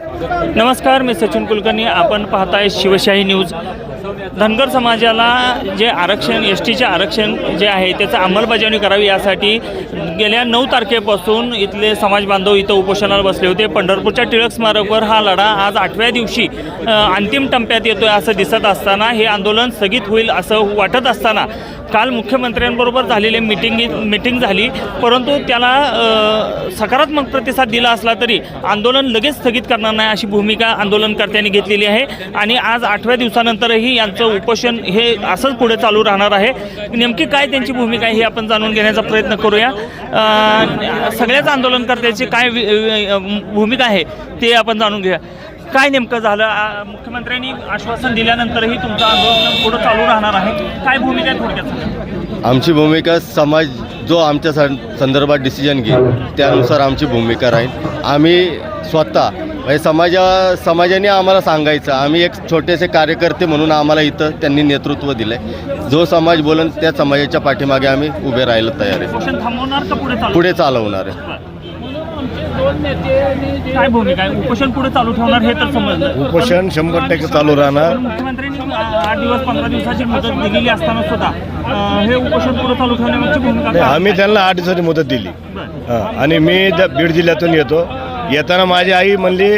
नमस्कार मी सचिन कुलकर्णी. आपण पाहताय शिवशाही न्यूज. धनगर समाजाला जे आरक्षण एस टीचे आरक्षण जे आहे त्याचं अंमलबजावणी करावी यासाठी गेल्या नऊ तारखेपासून इथले समाज बांधव इथं उपोषणाला बसले होते. पंढरपूरच्या टिळक स्मारकवर हा लढा आज आठव्या दिवशी अंतिम टप्प्यात येतोय असं दिसत असताना हे आंदोलन स्थगित होईल असं वाटत असताना काल मुख्यमंत्र्यांबरोबर झालेली मिटिंग मिटिंग झाली. परंतु त्याला सकारात्मक प्रतिसाद दिला असला तरी आंदोलन लगेच स्थगित करणार नाही अशी भूमिका आंदोलनकर्त्यांनी घेतलेली आहे. आणि आज आठव्या दिवसानंतरही यांचं उपोषण हे असंच पुढे चालू राहणार आहे. नेमकी काय त्यांची भूमिका आहे हे आपण जाणून घेण्याचा प्रयत्न करूया. सगळ्याच आंदोलनकर्त्याची काय वि- भूमिका आहे ते आपण जाणून घेऊया. काय नेमकं झालं? मुख्यमंत्र्यांनी आश्वासन दिल्यानंतरही तुमचं आंदोलन पुढं चालू राहणार आहे. काय भूमिका आहे थोडक्यात. आमची भूमिका समाज जो आमच्या संदर्भात डिसिजन घेईल त्यानुसार आमची भूमिका राहील. आम्ही स्वतः म्हणजे समाजा समाजाने आम्हाला सांगायचं आम्ही एक छोटेसे कार्यकर्ते म्हणून आम्हाला इथं त्यांनी नेतृत्व दिलं आहे जो समाज बोलन त्या समाजाच्या पाठीमागे आम्ही उभे राहायला तयार आहे. पुढे चालवणार? आहे. काय भूमिका आहे? उपोषण पुढे चालू ठेवणार हे तर समजलं. उपोषण शंभर टक्के चालू राहणार. पण मुख्यमंत्र्यांनी आठ दिवस पंधरा दिवसाची मुदत दिलेली असताना सुद्धा अ, हे उपोषण पुढे चालू ठेवण्यामागची भूमिका नाही, काय? आम्ही त्यांना आठ दिवसाची मुदत दिली. हां, आणि मी बीड जिल्ह्यातून येतो येताना माझी आई म्हणली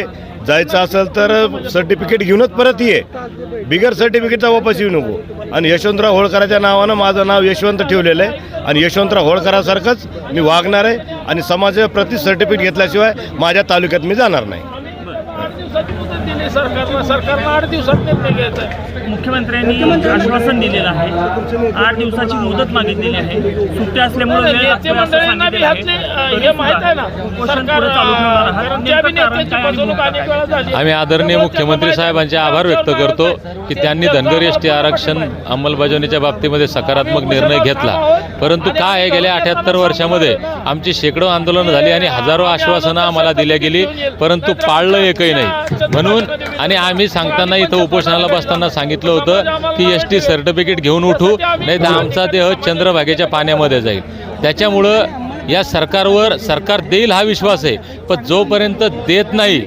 जायचं असेल तर सर्टिफिकेट घेऊनच परत ये. बिगर सर्टिफिकेटचा वापस येऊ नको. आणि यशवंतराव होळकराच्या नावानं माझं नाव यशवंत ठेवलेलं आहे. आणि यशवंतराव होळकरासारखंच मी वागणार आहे. आणि समाजाप्रती प्रति सर्टिफिकेट घेतल्याशिवाय माझ्या तालुक्यात मी जाणार नाही. सरकारनं सरकारनं आठ दिवसात निर्णय घ्यायचा आहे. मुख्यमंत्र्यांनी आश्वासन दिलेलं आहे. आठ दिवसाची मुदत मागितलेली आहे. सुट्ट्या असल्यामुळे वेळ नेते लागतोय असं मंडळींना सांगितलेलं बी ह्यातले, आहे. अं, हे माहीत आहे ना? उपोषण सरकार पुढे चालू ठेवणार आहात. कारण त्या बी नेमकं कारण नेत्याची काय आणि फसवणूक भूमिका अनेक काय? वेळा झाली. आम्ही आदरणीय मुख्यमंत्री साहेबांचे आभार व्यक्त करतो की त्यांनी धनगर एस टी आरक्षण अंमलबजावणीच्या बाबतीमध्ये सकारात्मक निर्णय घेतला. परंतु काय आहे गेल्या अठ्याहत्तर वर्षामध्ये आमची शेकडो आंदोलनं झाली आणि हजारो आश्वासनं आम्हाला दिल्या गेली परंतु पाळलं एकही नाही. म्हणून आणि आम्ही सांगताना इथं उपोषणाला बसताना सांगितलं होतं की एस टी सर्टिफिकेट घेऊन उठू नाही तर आमचा देह चंद्रभागेच्या पाण्यामध्ये जाईल. त्याच्यामुळं या सरकारवर सरकार देईल हा विश्वास आहे पण जोपर्यंत देत नाही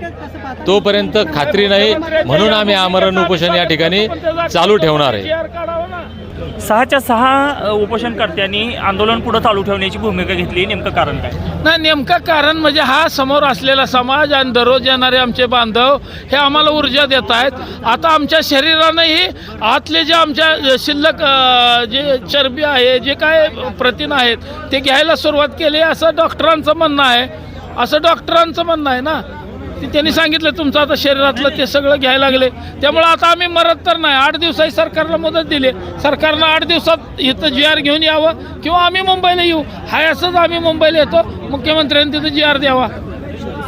तोपर्यंत खात्री नाही. म्हणून आम्ही आमरण उपोषण या ठिकाणी चालू ठेवणार आहे. सहाच्या सहा उपोषणकर्त्यांनी आंदोलन पुढे चालू ठेवण्याची भूमिका घेतली. नेमकं कारण काय? नाही नेमकं कारण म्हणजे हा समोर असलेला समाज आणि दररोज येणारे आमचे बांधव हे आम्हाला ऊर्जा देत आहेत. आता आमच्या शरीरानंही आतले जे आमच्या शिल्लक जे चरबी आहे जे काय प्रथिन आहेत ते घ्यायला सुरुवात केली असं डॉक्टरांचं म्हणणं आहे. असं डॉक्टरांचं म्हणणं आहे ना. ते त्यांनी सांगितलं तुमचं आता शरीरातलं ते सगळं घ्यायला लागले. त्यामुळं आता आम्ही मरत तर नाही. आठ दिवसाची सरकारला मदत दिली. सरकारनं आठ दिवसात इथं जी आर घेऊन यावं किंवा आम्ही मुंबईला येऊ. हाय असंच आम्ही मुंबईला येतो. मुख्यमंत्र्यांनी तिथं जी आर द्यावा.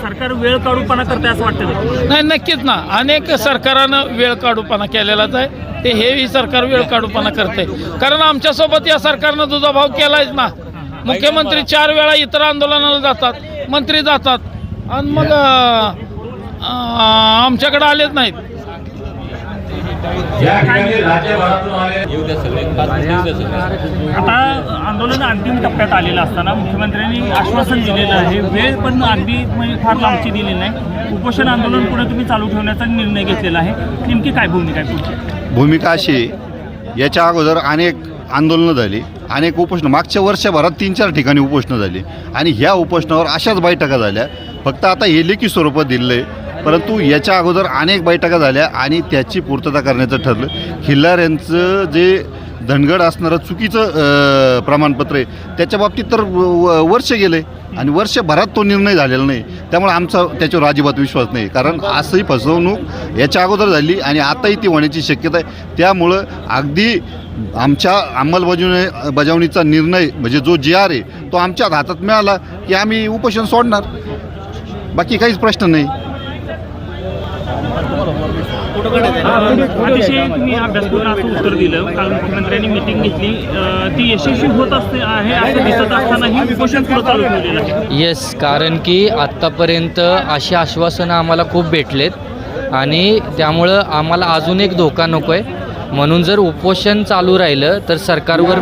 सरकार वेळ काढूपणा करते असं वाटतं? नाही नक्कीच ना. अनेक सरकारानं वेळ काढूपणा केलेलाच आहे. ते हेही सरकार वेळ काढूपणा करते कारण आमच्यासोबत या सरकारनं दुजाभाव केलाच ना. मुख्यमंत्री चार वेळा इतर आंदोलनाला जातात. मंत्री जातात. आणि मग आमच्याकडे आलेच नाहीत. आता आंदोलन अंतिम टप्प्यात आलेलं असताना मुख्यमंत्र्यांनी आश्वासन दिलेलं आहे. वेळ पण अगदी म्हणजे फार लांबची दिलेली नाही. उपोषण आंदोलन पुढे तुम्ही चालू ठेवण्याचा निर्णय घेतलेला आहे. नेमकी काय भूमिका आहे भूमिका अशी याच्या अगोदर अनेक आंदोलनं झाली. अनेक उपोषणं. मागच्या वर्षभरात तीन चार ठिकाणी उपोषणं झाली. आणि ह्या उपोषणावर अशाच बैठका झाल्या. फक्त आता हे लेखी स्वरूपात दिलं आहे परंतु याच्या अगोदर अनेक बैठका झाल्या आणि त्याची पूर्तता करण्याचं ठरलं. खिल्लार यांचं जे धनगड असणारं चुकीचं प्रमाणपत्र आहे त्याच्या बाबतीत तर व- वर्ष गेले आणि वर्षभरात तो निर्णय झालेला नाही. त्यामुळे आमचा त्याच्यावर अजिबात विश्वास नाही. कारण असंही फसवणूक याच्या अगोदर झाली आणि आताही ती होण्याची शक्यता आहे. त्यामुळं अगदी आमच्या अंमलबजावणी बजावणीचा निर्णय म्हणजे जो जी आर आहे तो आमच्या हातात मिळाला की आम्ही उपोषण सोडणार. बाकी काहीच प्रश्न नाही. अतिशय तुम्ही अभ्यासपूर्ण असं उत्तर दिलं काल मुख्यमंत्र्यांनी मिटिंग घेतली. अ, ती यशस्वी होत असते आहे असं दिसत असतानाही उपोषण पुढे चालू ठेवलेलं आहे. येस कारण की आत्तापर्यंत अशी आश्वासनं आम्हाला खूप भेटलेत. आणि त्यामुळं आम्हाला अजून एक धोका नको आहे म्हणून जर उपोषण चालू राहिलं तर सरकारवर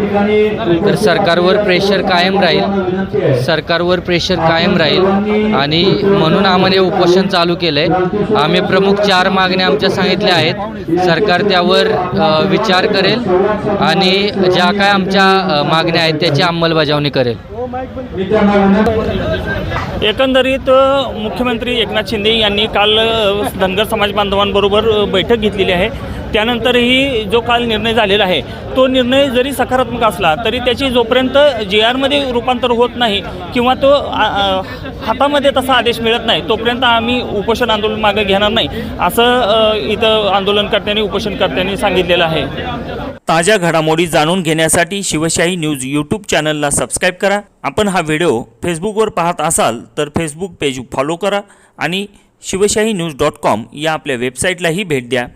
तर सरकारवर प्रेशर कायम राहील. सरकारवर प्रेशर कायम राहील. आणि म्हणून आम्हाला हे उपोषण चालू केलं आहे आम्ही प्रमुख चार मागण्या आमच्या सांगितल्या आहेत. सरकार त्यावर विचार करेल आणि ज्या काय आमच्या मागण्या आहेत त्याची अंमलबजावणी करेल. एकंदरीत मुख्यमंत्री एकनाथ शिंदे यांनी काल धनगर समाज बांधवांबरोबर बैठक घेतलेली आहे. त्यानंतरही जो काल निर्णय झालेला आहे तो निर्णय जरी सकारात्मक असला तरी त्याची जोपर्यंत जे आरमध्ये रूपांतर होत नाही किंवा तो हातामध्ये तसा आदेश मिळत नाही तोपर्यंत आम्ही उपोषण आंदोलन मागे घेणार नाही असं इथं आंदोलनकर्त्यांनी उपोषणकर्त्यांनी सांगितलेलं आहे. ताज्या घडामोडी जाणून घेण्यासाठी शिवशाही न्यूज यूट्यूब चॅनलला सबस्क्राईब करा. आपण हा व्हिडिओ फेसबुकवर पाहत असाल तर फेसबुक पेज फॉलो करा आणि शिवशाही न्यूज डॉट कॉम या आपल्या वेबसाईटलाही भेट द्या.